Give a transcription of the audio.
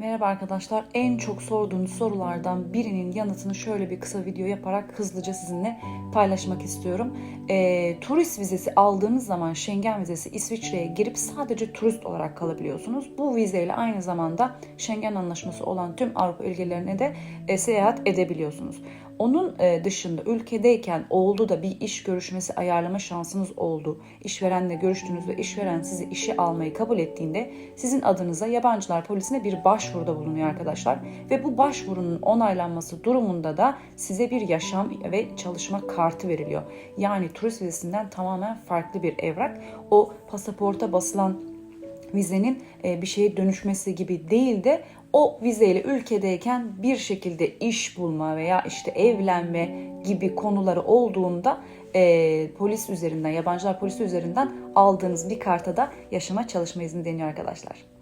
Merhaba arkadaşlar. En çok sorduğunuz sorulardan birinin yanıtını şöyle bir kısa video yaparak hızlıca sizinle paylaşmak istiyorum. Ee, turist vizesi aldığınız zaman Schengen vizesi İsviçre'ye girip sadece turist olarak kalabiliyorsunuz. Bu vizeyle aynı zamanda Schengen anlaşması olan tüm Avrupa ülkelerine de e, seyahat edebiliyorsunuz. Onun e, dışında ülkedeyken oldu da bir iş görüşmesi ayarlama şansınız oldu. İşverenle görüştüğünüzde işveren sizi işe almayı kabul ettiğinde sizin adınıza yabancılar polisine bir başvuruda bulunuyor arkadaşlar. Ve bu başvurunun onaylanması durumunda da size bir yaşam ve çalışma kartı veriliyor. Yani turist vizesinden tamamen farklı bir evrak. O pasaporta basılan vizenin e, bir şeye dönüşmesi gibi değil de o vizeyle ülkedeyken bir şekilde iş bulma veya işte evlenme gibi konuları olduğunda e, polis üzerinden, yabancılar polisi üzerinden aldığınız bir karta da yaşama çalışma izni deniyor arkadaşlar.